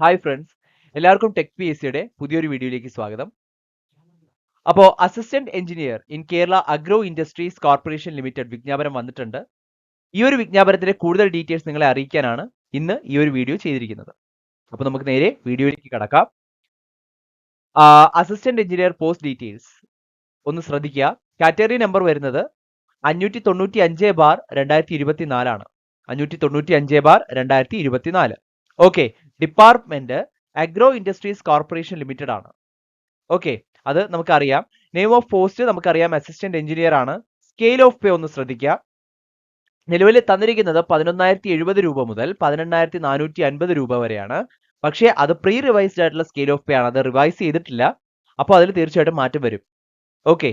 Hi friends എല്ലാവർക്കും tech P S സിയുടെ പുതിയൊരു വീഡിയോയിലേക്ക് സ്വാഗതം. അപ്പോൾ assistant engineer in Kerala agro industries corporation limited വിജ്ഞാപനം വന്നിട്ടുണ്ട്. ഈ ഒരു വിജ്ഞാപനത്തിന്റെ കൂടുതൽ ഡീറ്റെയിൽസ് നിങ്ങളെ അറിയിക്കാനാണ് ഇന്ന് ഈ ഒരു വീഡിയോ ചെയ്തിരിക്കുന്നത്. അപ്പോൾ നമുക്ക് നേരെ വീഡിയോയിലേക്ക് കടക്കാം. അസിസ്റ്റന്റ് എഞ്ചിനീയർ പോസ്റ്റ് ഡീറ്റെയിൽസ് ഒന്ന് ശ്രദ്ധിക്കുക. കാറ്റഗറി നമ്പർ വരുന്നത് അഞ്ഞൂറ്റി തൊണ്ണൂറ്റി അഞ്ച് ബാർ രണ്ടായിരത്തി ഇരുപത്തി നാലാണ് അഞ്ഞൂറ്റി തൊണ്ണൂറ്റി അഞ്ച് ബാർ രണ്ടായിരത്തി ഇരുപത്തിനാല് okay department agro industries corporation limited ആണ്. ഓക്കെ അത് നമുക്കറിയാം. നെയിം ഓഫ് പോസ്റ്റ് നമുക്കറിയാം അസിസ്റ്റന്റ് എഞ്ചിനീയർ ആണ്. സ്കെയിൽ ഓഫ് പേ ഒന്ന് ശ്രദ്ധിക്കുക. നിലവിൽ തന്നിരിക്കുന്നത് പതിനൊന്നായിരത്തി എഴുപത് രൂപ മുതൽ പതിനെണ്ണായിരത്തി നാനൂറ്റി അൻപത് രൂപ വരെയാണ്. പക്ഷേ അത് പ്രീ റിവൈസ്ഡ് ആയിട്ടുള്ള സ്കെയിൽ ഓഫ് പേ ആണ്. അത് റിവൈസ് ചെയ്തിട്ടില്ല. അപ്പോൾ അതിൽ തീർച്ചയായിട്ടും മാറ്റം വരും. ഓക്കെ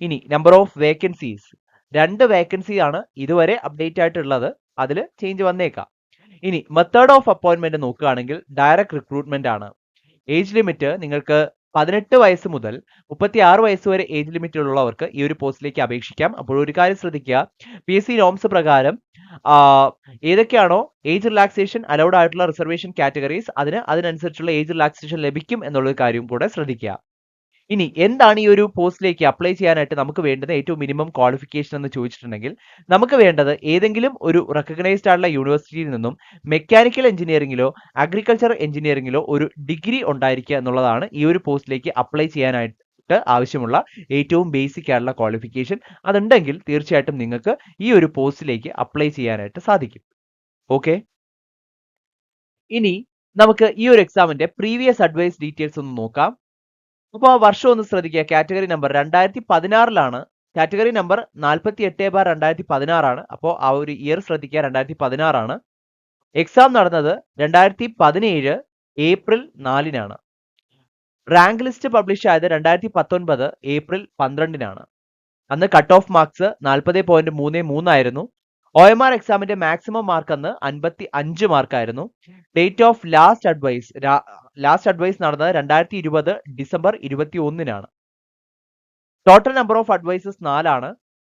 ഇനി നമ്പർ ഓഫ് വേക്കൻസീസ് രണ്ട് വേക്കൻസി ആണ് ഇതുവരെ അപ്ഡേറ്റ് ആയിട്ടുള്ളത്. അതിൽ ചേഞ്ച് വന്നേക്കാം. ഇനി മെത്തേഡ് ഓഫ് അപ്പോയിന്റ്മെന്റ് നോക്കുകയാണെങ്കിൽ ഡയറക്റ്റ് റിക്രൂട്ട്മെന്റ് ആണ്. ഏജ് ലിമിറ്റ് നിങ്ങൾക്ക് പതിനെട്ട് വയസ്സ് മുതൽ മുപ്പത്തി ആറ് വയസ്സ് വരെ ഏജ് ലിമിറ്റ് ഉള്ളവർക്ക് ഈ ഒരു പോസ്റ്റിലേക്ക് അപേക്ഷിക്കാം. അപ്പോൾ ഒരു കാര്യം ശ്രദ്ധിക്കുക. പി എസ് സി നോംസ് പ്രകാരം ഏതൊക്കെയാണോ ഏജ് റിലാക്സേഷൻ അലൗഡ് ആയിട്ടുള്ള റിസർവേഷൻ കാറ്റഗറീസ് അതിന് അതിനനുസരിച്ചുള്ള ഏജ് റിലാക്സേഷൻ ലഭിക്കും എന്നുള്ള കാര്യം കൂടെ ശ്രദ്ധിക്കുക. ഇനി എന്താണ് ഈ ഒരു പോസ്റ്റിലേക്ക് അപ്ലൈ ചെയ്യാനായിട്ട് നമുക്ക് വേണ്ടത്? ഏറ്റവും മിനിമം ക്വാളിഫിക്കേഷൻ എന്ന് ചോദിച്ചിട്ടുണ്ടെങ്കിൽ നമുക്ക് വേണ്ടത് ഏതെങ്കിലും ഒരു റെക്കഗ്നൈസ്ഡ് ആയിട്ടുള്ള യൂണിവേഴ്സിറ്റിയിൽ നിന്നും മെക്കാനിക്കൽ എഞ്ചിനീയറിംഗിലോ അഗ്രികൾച്ചർ എഞ്ചിനീയറിംഗിലോ ഒരു ഡിഗ്രി ഉണ്ടായിരിക്കുക എന്നുള്ളതാണ് ഈ ഒരു പോസ്റ്റിലേക്ക് അപ്ലൈ ചെയ്യാനായിട്ട് ആവശ്യമുള്ള ഏറ്റവും ബേസിക് ആയിട്ടുള്ള ക്വാളിഫിക്കേഷൻ അതുണ്ടെങ്കിൽ തീർച്ചയായിട്ടും നിങ്ങൾക്ക് ഈ ഒരു പോസ്റ്റിലേക്ക് അപ്ലൈ ചെയ്യാനായിട്ട് സാധിക്കും. ഓക്കെ ഇനി നമുക്ക് ഈ ഒരു എക്സാമിന്റെ പ്രീവിയസ് അഡ്വൈസ് ഡീറ്റെയിൽസ് ഒന്ന് നോക്കാം. അപ്പോൾ ആ വർഷം ഒന്ന് ശ്രദ്ധിക്കുക. കാറ്റഗറി നമ്പർ രണ്ടായിരത്തി പതിനാറിലാണ് കാറ്റഗറി നമ്പർ നാൽപ്പത്തി എട്ട് ബാർ രണ്ടായിരത്തി പതിനാറാണ് അപ്പോൾ ആ ഒരു ഇയർ ശ്രദ്ധിക്കുക. രണ്ടായിരത്തി പതിനാറാണ് എക്സാം നടന്നത് രണ്ടായിരത്തി പതിനേഴ് ഏപ്രിൽ നാലിനാണ്. റാങ്ക് ലിസ്റ്റ് പബ്ലിഷ് ആയത് രണ്ടായിരത്തി പത്തൊൻപത് ഏപ്രിൽ പന്ത്രണ്ടിനാണ്. അന്ന് കട്ട് ഓഫ് മാർക്സ് നാൽപ്പത് പോയിന്റ് മൂന്ന് മൂന്നായിരുന്നു. ഒ എം ആർ എക്സാമിന്റെ മാക്സിമം മാർക്ക് അന്ന് അൻപത്തി അഞ്ച് മാർക്കായിരുന്നു date of last advice last advice നടന്നത് രണ്ടായിരത്തി ഇരുപത് ഡിസംബർ ഇരുപത്തി ഒന്നിനാണ് ടോട്ടൽ നമ്പർ ഓഫ് അഡ്വൈസസ് നാലാണ്.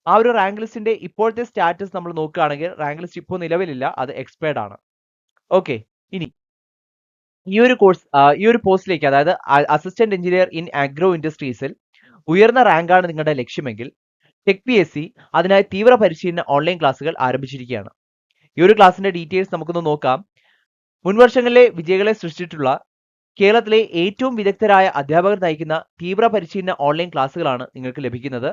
ആ ഒരു റാങ്ക് ലിസ്റ്റിന്റെ ഇപ്പോഴത്തെ സ്റ്റാറ്റസ് നമ്മൾ നോക്കുകയാണെങ്കിൽ റാങ്ക് ലിസ്റ്റ് ഇപ്പോൾ നിലവിലില്ല അത് എക്സ്പയർഡ് ആണ്. ഓക്കെ ഇനി ഈ ഒരു കോഴ്സ് ഈ ഒരു പോസ്റ്റിലേക്ക് അതായത് അസിസ്റ്റന്റ് എഞ്ചിനീയർ ഇൻ അഗ്രോ ഇൻഡസ്ട്രീസിൽ ഉയർന്ന റാങ്കാണ് നിങ്ങളുടെ ലക്ഷ്യമെങ്കിൽ ടെക് പി എസ് സി അതിനായി തീവ്ര പരിശീലന ഓൺലൈൻ ക്ലാസ്സുകൾ ആരംഭിച്ചിരിക്കുകയാണ്. ഈ ഒരു ക്ലാസ്സിന്റെ ഡീറ്റെയിൽസ് നമുക്കൊന്ന് നോക്കാം. മുൻവർഷങ്ങളിലെ വിജയികളെ സൃഷ്ടിച്ചിട്ടുള്ള കേരളത്തിലെ ഏറ്റവും വിദഗ്ധരായ അധ്യാപകർ നയിക്കുന്ന തീവ്ര പരിശീലന ഓൺലൈൻ ക്ലാസ്സുകളാണ് നിങ്ങൾക്ക് ലഭിക്കുന്നത്.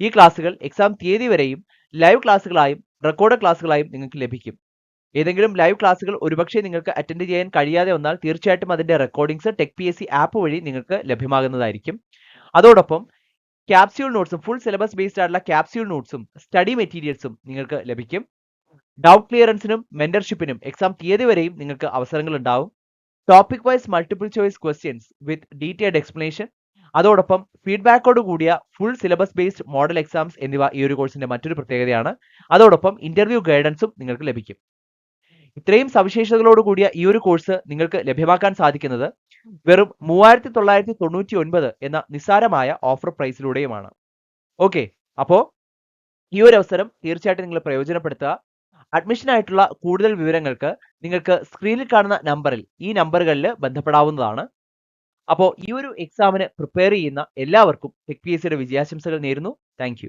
ഈ ക്ലാസ്സുകൾ എക്സാം തീയതി വരെയും ലൈവ് ക്ലാസ്സുകളായും റെക്കോർഡ് ക്ലാസ്സുകളായും നിങ്ങൾക്ക് ലഭിക്കും. ഏതെങ്കിലും ലൈവ് ക്ലാസ്സുകൾ ഒരുപക്ഷെ നിങ്ങൾക്ക് അറ്റൻഡ് ചെയ്യാൻ കഴിയാതെ വന്നാൽ തീർച്ചയായിട്ടും അതിന്റെ recordings tech P S C app വഴി നിങ്ങൾക്ക് ലഭ്യമാകുന്നതായിരിക്കും. അതോടൊപ്പം ക്യാപ്സ്യൂൾ നോട്ട്സും ഫുൾ സിലബസ് ബേസ്ഡ് ആയിട്ടുള്ള ക്യാപ്സ്യൂൾ നോട്ട്സും സ്റ്റഡി മെറ്റീരിയൽസും നിങ്ങൾക്ക് ലഭിക്കും. ഡൗട്ട് ക്ലിയറൻസിനും മെന്റർഷിപ്പിനും എക്സാം തീയതി വരെയും നിങ്ങൾക്ക് അവസരങ്ങൾ ഉണ്ടാവും. Topic wise multiple choice questions with detailed explanation അതോടൊപ്പം ഫീഡ്ബാക്കോട് കൂടിയ full syllabus based model exams എന്നിവ ഈ ഒരു കോഴ്സിന്റെ മറ്റൊരു പ്രത്യേകതയാണ്. അതോടൊപ്പം ഇന്റർവ്യൂ ഗൈഡൻസും നിങ്ങൾക്ക് ലഭിക്കും. ഇത്രയും സവിശേഷതകളോട് കൂടിയ ഈ ഒരു കോഴ്സ് നിങ്ങൾക്ക് ലഭ്യമാക്കാൻ സാധിക്കുന്നത് വെറും മൂവായിരത്തി തൊള്ളായിരത്തി തൊണ്ണൂറ്റി ഒൻപത് എന്ന നിസ്സാരമായ ഓഫർ പ്രൈസിലൂടെയുമാണ് ഓക്കെ അപ്പോൾ ഈ ഒരു അവസരം തീർച്ചയായിട്ടും നിങ്ങൾ പ്രയോജനപ്പെടുത്തുക. അഡ്മിഷൻ ആയിട്ടുള്ള കൂടുതൽ വിവരങ്ങൾക്ക് നിങ്ങൾക്ക് സ്ക്രീനിൽ കാണുന്ന നമ്പറിൽ ഈ നമ്പറുകളിൽ ബന്ധപ്പെടാവുന്നതാണ്. അപ്പോൾ ഈ ഒരു എക്സാമിന് പ്രിപ്പയർ ചെയ്യുന്ന എല്ലാവർക്കും ടെക് പി എസ് സിയുടെ വിജയാശംസകൾ നേരുന്നു. താങ്ക്